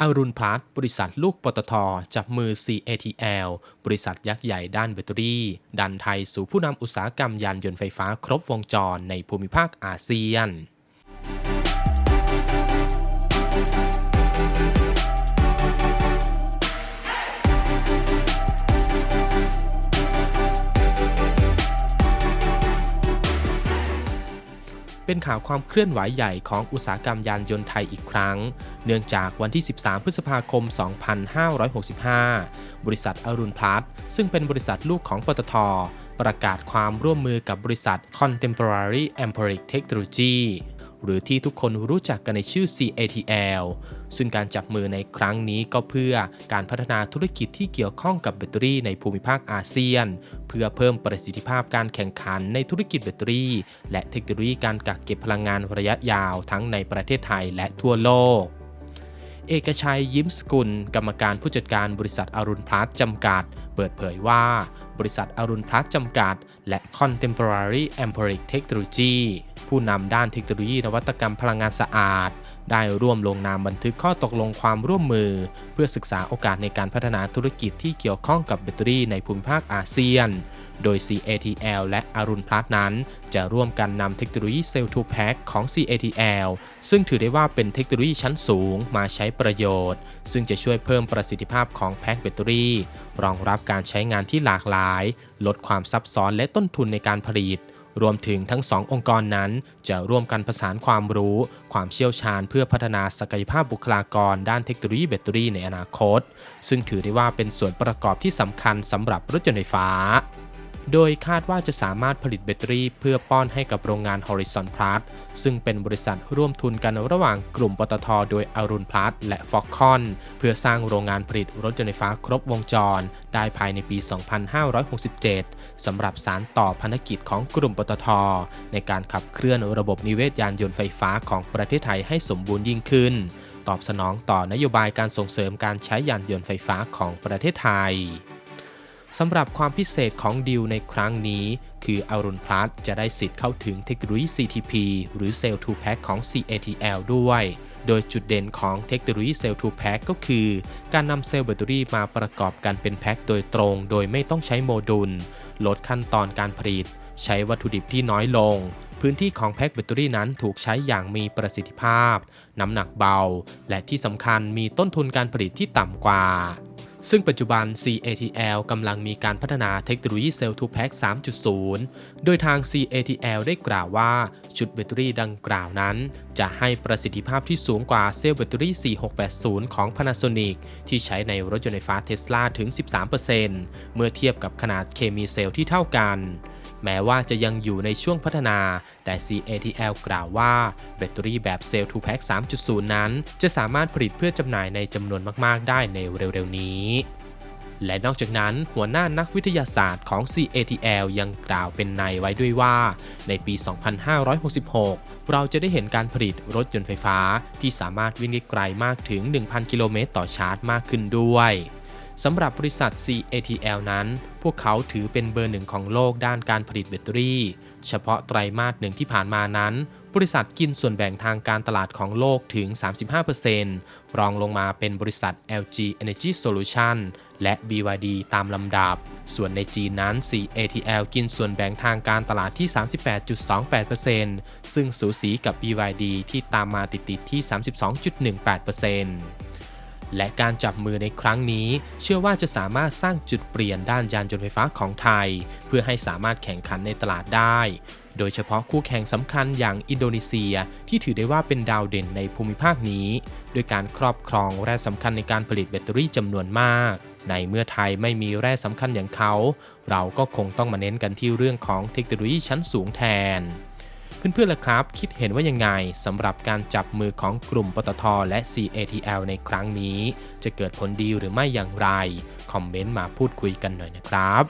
อรุณพลัสบริษัทลูกปตทจับมือ CATL บริษัทยักษ์ใหญ่ด้านแบตเตอรี่ ดันไทยสู่ผู้นำอุตสาหกรรมยานยนต์ไฟฟ้าครบวงจรในภูมิภาคอาเซียน เป็นข่าวความเคลื่อนไหวใหญ่ของอุตสาหกรรมยานยนต์ไทยอีกครั้ง เนื่องจากวันที่ 13 พฤษภาคม 2565 บริษัทอรุณพลัสซึ่งเป็นบริษัทลูกของปตท ประกาศความร่วมมือกับบริษัท Contemporary Empiric Technology หรือที่ทุกคนรู้จักกันในชื่อ CATL ซึ่งการจับมือในครั้งนี้ก็เพื่อการพัฒนาธุรกิจที่เกี่ยวข้องกับแบตเตอรี่ในภูมิภาคอาเซียน เพื่อเพิ่มประสิทธิภาพการแข่งขันในธุรกิจแบตเตอรี่ และเทคโนโลยีการกักเก็บพลังงานระยะยาวทั้งในประเทศไทยและทั่วโลกเอกชัยยิ้มสกุล กรรมการผู้จัดการบริษัทอรุณพลัสจำกัด เปิดเผยว่า บริษัทอรุณพลัสจำกัด และ Contemporary Empiric Technology ผู้นำด้านเทคโนโลยีนวัตกรรมพลังงานสะอาด ได้ร่วมลงนามบันทึกข้อตกลงความร่วมมือ เพื่อศึกษาโอกาสในการพัฒนาธุรกิจที่เกี่ยวข้องกับแบตเตอรี่ในภูมิภาคอาเซียน โดย CATL และอรุณพลัสนั้น จะร่วมกันนำเทคโนโลยีเซลล์ทูแพ็คของ CATL ซึ่งถือได้ว่าเป็นเทคโนโลยีชั้นสูงมาใช้ประโยชน์ ซึ่งจะช่วยเพิ่มประสิทธิภาพของแพ็คแบตเตอรี่ รองรับการใช้งานที่หลากหลาย ลดความซับซ้อนและต้นทุนในการผลิต รวมถึงทั้งสององค์กรนั้น จะร่วมกันประสานความรู้ ความเชี่ยวชาญเพื่อพัฒนาศักยภาพบุคลากร ด้านเทคโนโลยีแบตเตอรี่ในอนาคต ซึ่งถือได้ว่าเป็นส่วนประกอบที่สำคัญสำหรับรถยนต์ไฟฟ้า โดยคาดว่าจะสามารถผลิตแบตเตอรี่เพื่อป้อนให้กับโรงงาน Horizon Plus ซึ่งเป็นบริษัทร่วมทุนกันระหว่างกลุ่มปตท โดยอรุณพลัสและ f o x c o n เพื่อสร้างโรงงานผลิตรถยนต์ไฟฟ้าครบวงจร ได้ภายในปี 2567 สำหรับสารต่อพันธกิจของกลุ่มปตท ในการขับเคลื่อนระบบนิเวศยานยนต์ไฟฟ้าของประเทศไทยให้สมบูรณ์ยิ่งขึ้น ตอบสนองต่อนโยบายการส่งเสริมการใช้ยานยนต์ไฟฟ้าของประเทศไทย สำหรับความพิเศษของดีลในครั้งนี้ คืออรุณพลัสจะได้สิทธิ์เข้าถึงเทคโนโลยี CTP หรือ Cell to Pack ของ CATL ด้วย โดยจุดเด่นของเทคโนโลยี Cell to Pack ก็คือ การนำเซลล์แบตเตอรี่มาประกอบกันเป็นแพ็คโดยตรง โดยไม่ต้องใช้โมดูล ลดขั้นตอนการผลิต ใช้วัตถุดิบที่น้อยลงพื้นที่ของแพ็คแบตเตอรี่นั้นถูกใช้อย่างมีประสิทธิภาพ น้ำหนักเบา และที่สำคัญมีต้นทุนการผลิตที่ต่ำกว่า ซึ่งปัจจุบัน CATL กำลังมีการพัฒนาเทคโนโลยีเซลล์ทูแพ็ก3.0 โดยทาง CATL ได้กล่าวว่า ชุดแบตเตอรี่ดังกล่าวนั้น จะให้ประสิทธิภาพที่สูงกว่าเซลล์แบตเตอรี่ 4680 ของ Panasonic ที่ใช้ในรถยนต์ไฟฟ้าเทสลาถึง 13%เมื่อเทียบกับขนาดเคมีเซลล์ที่เท่ากัน แม้ว่าจะยังอยู่ในช่วงพัฒนา แต่ CATL กล่าวว่าแบตเตอรี่แบบเซลล์2 Pack 3.0 นั้น จะสามารถผลิตเพื่อจำหน่ายในจำนวนมาก ๆ ได้ในเร็ว ๆ นี้และนอกจากนั้นหัวหน้านักวิทยาศาสตร์ของ CATL ยังกล่าวเป็นในไว้ด้วยว่า ในปี 2566 เราจะได้เห็นการผลิตรถยนต์ไฟฟ้าที่สามารถวิ่งได้ไกลมากถึง 1,000 กิโลเมตรต่อชาร์จมากขึ้นด้วย สำหรับบริษัท CATL นั้น พวกเขาถือเป็นเบอร์หนึ่งของโลกด้านการผลิตแบตเตอรี่ เฉพาะไตรมาสหนึ่งที่ผ่านมานั้น บริษัทกินส่วนแบ่งทางการตลาดของโลกถึง 35%รองลงมาเป็นบริษัท LG Energy Solution และ BYD ตามลำดับ ส่วนในจีนนั้น CATL กินส่วนแบ่งทางการตลาดที่ 38.28%ซึ่งสูสีกับ BYD ที่ตามมาติดๆที่ 32.18% และการจับมือในครั้งนี้ เชื่อว่าจะสามารถสร้างจุดเปลี่ยนด้านยานยนต์ไฟฟ้าของไทย เพื่อให้สามารถแข่งขันในตลาดได้ โดยเฉพาะคู่แข่งสำคัญอย่างอินโดนีเซียที่ถือได้ว่าเป็นดาวเด่นในภูมิภาคนี้ด้วยการครอบครองแร่สำคัญในการผลิตแบตเตอรี่จำนวนมาก ในเมื่อไทยไม่มีแร่สำคัญอย่างเขา เราก็คงต้องมาเน้นกันที่เรื่องของเทคโนโลยีชั้นสูงแทน เพื่อนๆล่ะครับ คิดเห็นว่ายังไงสำหรับการจับมือของกลุ่มปตทและ CATL ในครั้งนี้ จะเกิดผลดีหรือไม่อย่างไร คอมเมนต์มาพูดคุยกันหน่อยนะครับ